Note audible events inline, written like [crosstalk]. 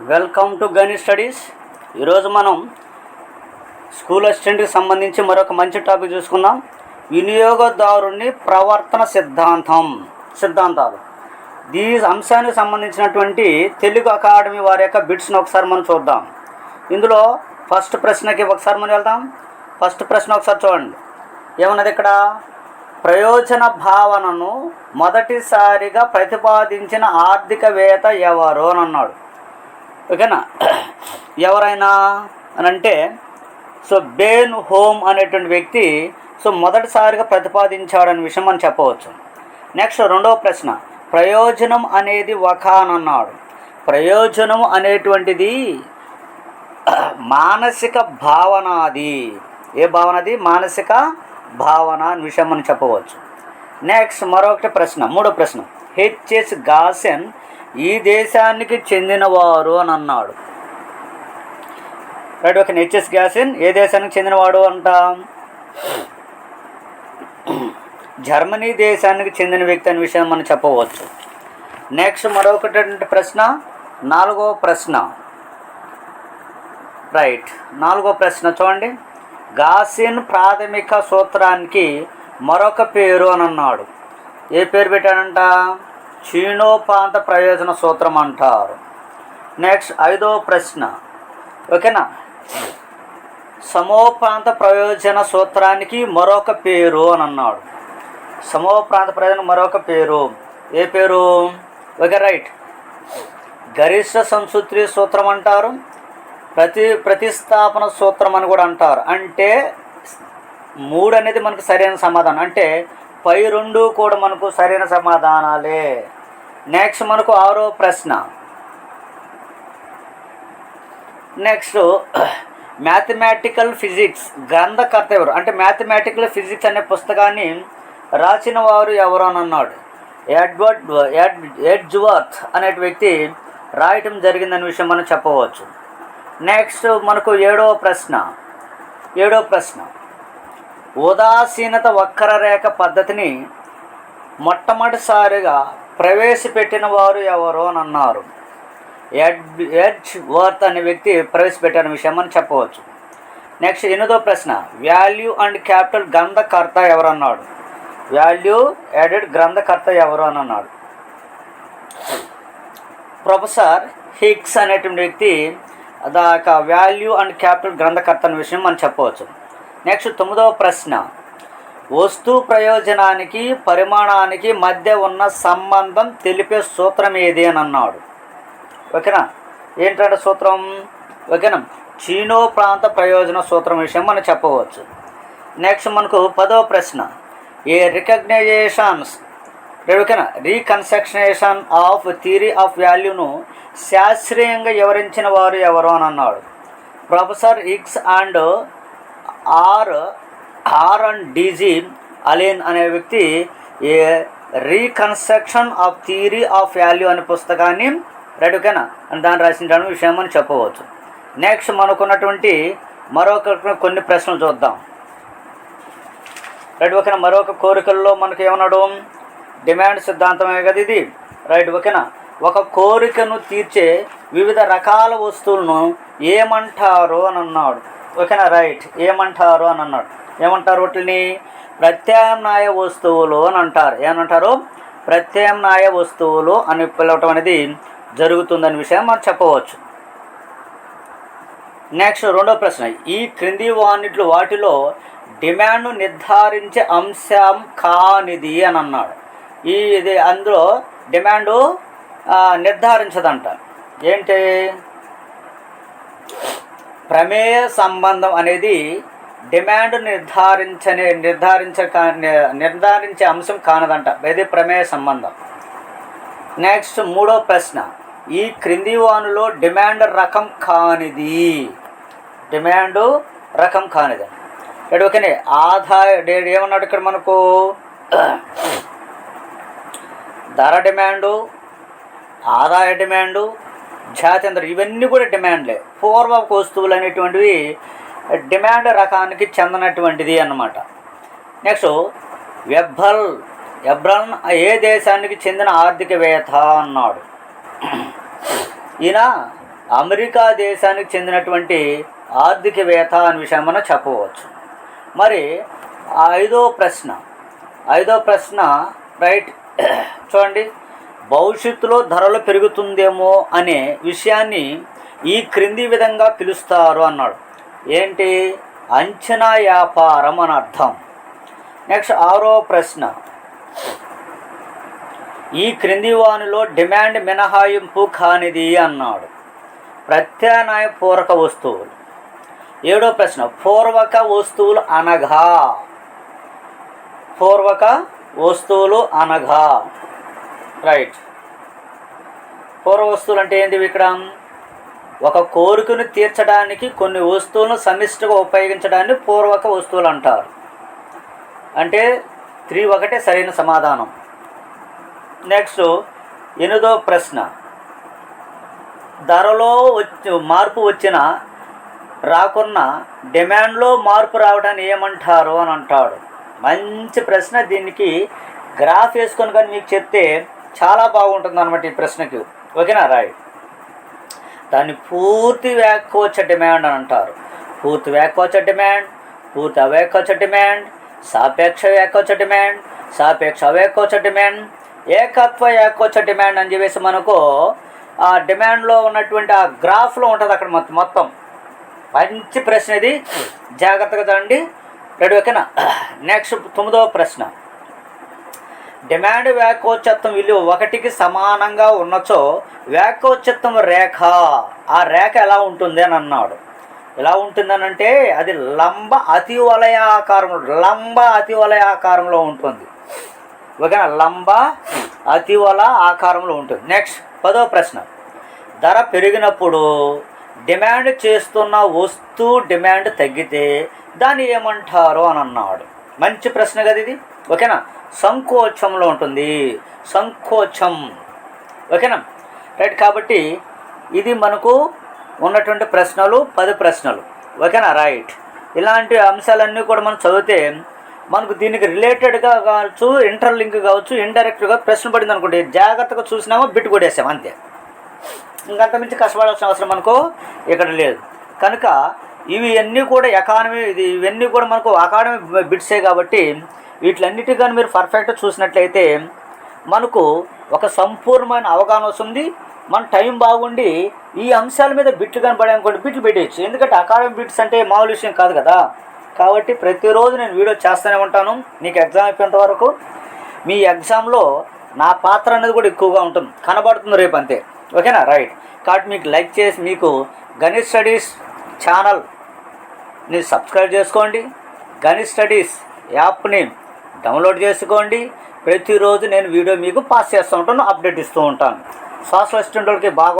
Welcome to గణి studies. ఈరోజు మనం school అసిస్టెంట్కి సంబంధించి మరొక మంచి టాపిక్ చూసుకుందాం. వినియోగదారుని ప్రవర్తన సిద్ధాంతం సిద్ధాంతాలు. ఈ అంశానికి సంబంధించినటువంటి తెలుగు అకాడమీ వారి యొక్క బిట్స్ని ఒకసారి మనం చూద్దాం. ఇందులో ఫస్ట్ ప్రశ్నకి ఒకసారి మనం వెళ్దాం. ఫస్ట్ ప్రశ్న ఒకసారి చూడండి. ఏమన్నది ఇక్కడ? ప్రయోజన భావనను మొదటిసారిగా ప్రతిపాదించిన ఆర్థికవేత్త ఎవరు అని అన్నాడు. ఓకేనా? ఎవరైనా అని అంటే సో బేన్ హోమ్ అనేటువంటి వ్యక్తి సో మొదటిసారిగా ప్రతిపాదించాడని విషయం మనం చెప్పవచ్చు. నెక్స్ట్ రెండవ ప్రశ్న ప్రయోజనం అనేది ఒక అన్నాడు. ప్రయోజనం అనేటువంటిది మానసిక భావన అది ఏ భావన అది మానసిక భావన అని విషయం మనం చెప్పవచ్చు. నెక్స్ట్ మరొకటి ప్రశ్న మూడో ప్రశ్న హెచ్ఎస్ గాసెన్ ఈ దేశానికి చెందినవారు అని అన్నాడు. రైట్ ఓకే హెచ్ఎస్ గ్యాసిన్ ఏ దేశానికి చెందినవాడు అంటాం? జర్మనీ దేశానికి చెందిన వ్యక్తి అనే విషయం మనం చెప్పవచ్చు. నెక్స్ట్ మరొకటి ప్రశ్న? నాలుగో ప్రశ్న. రైట్ నాలుగో ప్రశ్న చూడండి. గాసిన్ ప్రాథమిక సూత్రానికి మరొక పేరు అని అన్నాడు. ఏ పేరు పెట్టాడంట? క్షీణోపాంత ప్రయోజన సూత్రం అంటారు. నెక్స్ట్ ఐదో ప్రశ్న. ఓకేనా? సమోప్రాంత ప్రయోజన సూత్రానికి మరొక పేరు అని అన్నాడు. సమోప్రాంత ప్రయోజన మరొక పేరు. ఏ పేరు? Okay right. గరిష్ట సంసూత్రి సూత్రం అంటారు. ప్రతి ప్రతిస్థాపన సూత్రం అని కూడా అంటారు. అంటే మూడు అనేది మనకు సరైన సమాధానం. అంటే పై రెండు కూడా మనకు సరైన సమాధానాలే. నెక్స్ట్ మనకు ఆరో ప్రశ్న. నెక్స్ట్ మ్యాథమెటికల్ ఫిజిక్స్ గ్రంథకర్త ఎవరు? అంటే మ్యాథమెటికల్ ఫిజిక్స్ అనే పుస్తకాన్ని రాసిన వారు ఎవరు అని అన్నాడు ఎడ్వర్డ్ ఎడ్ ఎడ్జ్వర్త్ అనే వ్యక్తి రాయటం జరిగిందనే విషయం మనం చెప్పవచ్చు. నెక్స్ట్ మనకు ఏడవ ప్రశ్న. ఏడవ ప్రశ్న. ఉదాసీనత వక్రరేఖ పద్ధతిని మొట్టమొదటిసారిగా ప్రవేశపెట్టిన వారు ఎవరు అని అన్నారు. ఎడ్ ఎడ్జ్ వర్త్ అనే వ్యక్తి ప్రవేశపెట్టిన విషయం అని చెప్పవచ్చు. నెక్స్ట్ ఎనిమిదో ప్రశ్న వాల్యూ అండ్ క్యాపిటల్ గ్రంథకర్త ఎవరు అన్నాడు. వాల్యూ యాడెడ్ గ్రంథకర్త ఎవరు అని అన్నాడు. ప్రొఫెసర్ హిగ్స్ అనేటువంటి వ్యక్తి దాకా వాల్యూ అండ్ క్యాపిటల్ గ్రంథకర్త అనే విషయం మనం చెప్పవచ్చు. నెక్స్ట్ తొమ్మిదవ ప్రశ్న వస్తు ప్రయోజనానికి పరిమాణానికి మధ్య ఉన్న సంబంధం తెలిపే సూత్రం ఏది అని అన్నాడు. ఓకేనా? ఏంటంటే సూత్రం? ఓకేనా? చీనో ప్రాంత ప్రయోజన సూత్రం విషయం మనం చెప్పవచ్చు. నెక్స్ట్ మనకు పదవ ప్రశ్న. ఏ రికగ్నైజేషన్స్ ఓకేనా? రీకన్స్ట్రక్షనేషన్ ఆఫ్ థియరీ ఆఫ్ వాల్యూను శాస్త్రీయంగా వివరించిన వారు ఎవరు అని అన్నాడు. Professor Hicks and R R and DG Allen అనే వ్యక్తి a reconstruction of theory of value అనే పుస్తకాన్ని రెడ్ ఓకేనా అని దాన్ని రాసిన విషయం అని చెప్పవచ్చు. నెక్స్ట్ మనకున్నటువంటి మరొక కొన్ని ప్రశ్నలు చూద్దాం. రైట్ ఓకేనా మరొక కోరికల్లో మనకి ఏమన్నాడు డిమాండ్ సిద్ధాంతమే కదా ఇది. రైట్ ఓకేనా ఒక కోరికను తీర్చే వివిధ రకాల వస్తువులను ఏమంటారు? అని అన్నాడు. ఓకేనా? రైట్. ఏమంటారు అని అన్నాడు. ఏమంటారు వాటిని ప్రత్యామ్నాయ వస్తువులు అని అంటారు. ఏమంటారు? ప్రత్యామ్నాయ వస్తువులు అని పిలవటం అనేది జరుగుతుందనే విషయం మనం చెప్పవచ్చు. నెక్స్ట్ రెండో ప్రశ్న. ఈ క్రింది వానిట్లు వాటిలో డిమాండ్ను నిర్ధారించే అంశం కానిది అని అన్నాడు. ఈ ఇది అందులో డిమాండు నిర్ధారించదంట. ఏంటి? ప్రమేయ సంబంధం అనేది డిమాండ్ నిర్ధారించని నిర్ధారించ నిర్ధారించే అంశం కానదంట. ఇది ప్రమేయ సంబంధం. నెక్స్ట్ మూడో ప్రశ్న. ఈ క్రింది వానులో డిమాండ్ రకం కానిది. డిమాండ్ రకం కానిది. ఇక్కడ ఓకేనే ఆదాయ ఏమన్నాడు ఇక్కడ మనకు? ధర డిమాండు ఆదాయ డిమాండు జాతీయంధ్ర ఇవన్నీ కూడా డిమాండ్లే. పూర్వపు వస్తువులు అనేటువంటివి డిమాండ్ రకానికి చెందినటువంటిది అన్నమాట. నెక్స్ట్ వెబ్బల్ ఎబ్రన్ ఏ దేశానికి చెందిన ఆర్థికవేత్త అన్నాడు. ఈయన అమెరికా దేశానికి చెందినటువంటి ఆర్థికవేత్త అనే విషయం మనం చెప్పవచ్చు. మరి ఐదో ప్రశ్న ఐదో ప్రశ్న రైట్ చూడండి. భవిష్యత్తులో ధరలు పెరుగుతుందేమో అనే విషయాన్ని ఈ క్రింది విధంగా పిలుస్తారు అన్నాడు. ఏంటి? అంచనా వ్యాపారం అని అర్థం. నెక్స్ట్ ఆరో ప్రశ్న. ఈ క్రింది వానిలో డిమాండ్ మినహాయింపు కానిది అన్నాడు. ప్రత్యామ్నాయ పూరక వస్తువులు. ఏడో ప్రశ్న. పూర్వక వస్తువులు అనగా. పూర్వక వస్తువులు అనగా. రైట్ పూర్వ వస్తువులు అంటే ఏంటి ఇక్కడ? ఒక కోరికను తీర్చడానికి కొన్ని వస్తువులను సమిష్టిగా ఉపయోగించడాన్ని పూర్వక వస్తువులు అంటారు. అంటే త్రీ ఒకటే సరైన సమాధానం. నెక్స్ట్ ఎనిమిదో ప్రశ్న. ధరలో వచ్చి మార్పు వచ్చిన రాకున్న డిమాండ్లో మార్పు రావడాన్ని ఏమంటారు అని అంటాడు. మంచి ప్రశ్న దీనికి. గ్రాఫ్ వేసుకొని కానీ మీకు చెప్తే చాలా బాగుంటుంది అనమాట ఈ ప్రశ్నకి. ఓకేనా? రాయ్. దాన్ని పూర్తి వ్యాకోచ డిమాండ్ అని అంటారు. పూర్తి వ్యాకోచ డిమాండ్ పూర్తి అవ్యాకోచ డిమాండ్ సాపేక్ష వ్యాకోచ డిమాండ్ సాపేక్ష అవ్యాకోచ డిమాండ్ ఏకత్వ ఏకోచ డిమాండ్ అని చెప్పేసి మనకు ఆ డిమాండ్లో ఉన్నటువంటి ఆ గ్రాఫ్లో ఉంటుంది అక్కడ మొత్తం మొత్తం. మంచి ప్రశ్న ఇది. జాగ్రత్తగా చూడండి. రెడీ ఓకేనా? [clears throat] నెక్స్ట్ తొమ్మిదవ ప్రశ్న. డిమాండ్ వ్యాకోచత్వం విలువ ఒకటికి సమానంగా ఉన్నచో వ్యాకోచత్వం రేఖ. ఆ రేఖ ఎలా ఉంటుంది అని అన్నాడు. ఎలా ఉంటుందనంటే అది లంబ అతి వలయాకారంలో లంబ అతివలయ ఆకారంలో ఉంటుంది. ఓకేనా? లంబ అతివల ఆకారంలో ఉంటుంది. నెక్స్ట్ పదో ప్రశ్న. ధర పెరిగినప్పుడు డిమాండ్ చేస్తున్న వస్తువు డిమాండ్ తగ్గితే దాన్ని ఏమంటారు అని అన్నాడు. మంచి ప్రశ్న కదా ఇది ఓకేనా? సంకోచంలో ఉంటుంది. సంకోచం. ఓకేనా? రైట్ కాబట్టి ఇది మనకు ఉన్నటువంటి ప్రశ్నలు పది ప్రశ్నలు. ఓకేనా? రైట్. ఇలాంటి అంశాలన్నీ కూడా మనం చదివితే మనకు దీనికి రిలేటెడ్గా కావచ్చు ఇంటర్లింక్ కావచ్చు ఇండైరెక్ట్గా ప్రశ్న పడింది అనుకోండి. జాగ్రత్తగా చూసినామో బిట్టు కొట్టేసాం అంతే. ఇంకంత మించి కష్టపడాల్సిన అవసరం మనకు ఇక్కడ లేదు. కనుక ఇవి అన్నీ కూడా ఎకానమీ ఇది ఇవన్నీ కూడా మనకు అకాడమీ బిట్సే కాబట్టి వీటిలన్నిటి కానీ మీరు పర్ఫెక్ట్ చూసినట్లయితే మనకు ఒక సంపూర్ణమైన అవగాహన వస్తుంది. మన టైం బాగుండి ఈ అంశాల మీద బిట్లు కనబడే అనుకోండి బిట్లు పెట్టేయచ్చు. ఎందుకంటే అకాడమీ బిట్స్ అంటే మామూలు విషయం కాదు కదా. కాబట్టి ప్రతిరోజు నేను వీడియో చేస్తూనే ఉంటాను. నీకు ఎగ్జామ్ అయిపోయేంత వరకు మీ ఎగ్జామ్లో నా పాత్ర అనేది కూడా ఎక్కువగా ఉంటుంది. కనబడుతుంది రేపు అంతే. ఓకేనా? రైట్ కాబట్టి మీకు లైక్ చేసి మీకు గణేష్ స్టడీస్ ఛానల్ని సబ్స్క్రైబ్ చేసుకోండి. గణేష్ స్టడీస్ యాప్ని డౌన్లోడ్ చేసుకోండి. ప్రతిరోజు నేను వీడియో మీకు పాస్ చేస్తూ ఉంటాను అప్డేట్ ఇస్తూ ఉంటాను. సోషల్ అసిస్టెంట్ వాళ్ళకి బాగా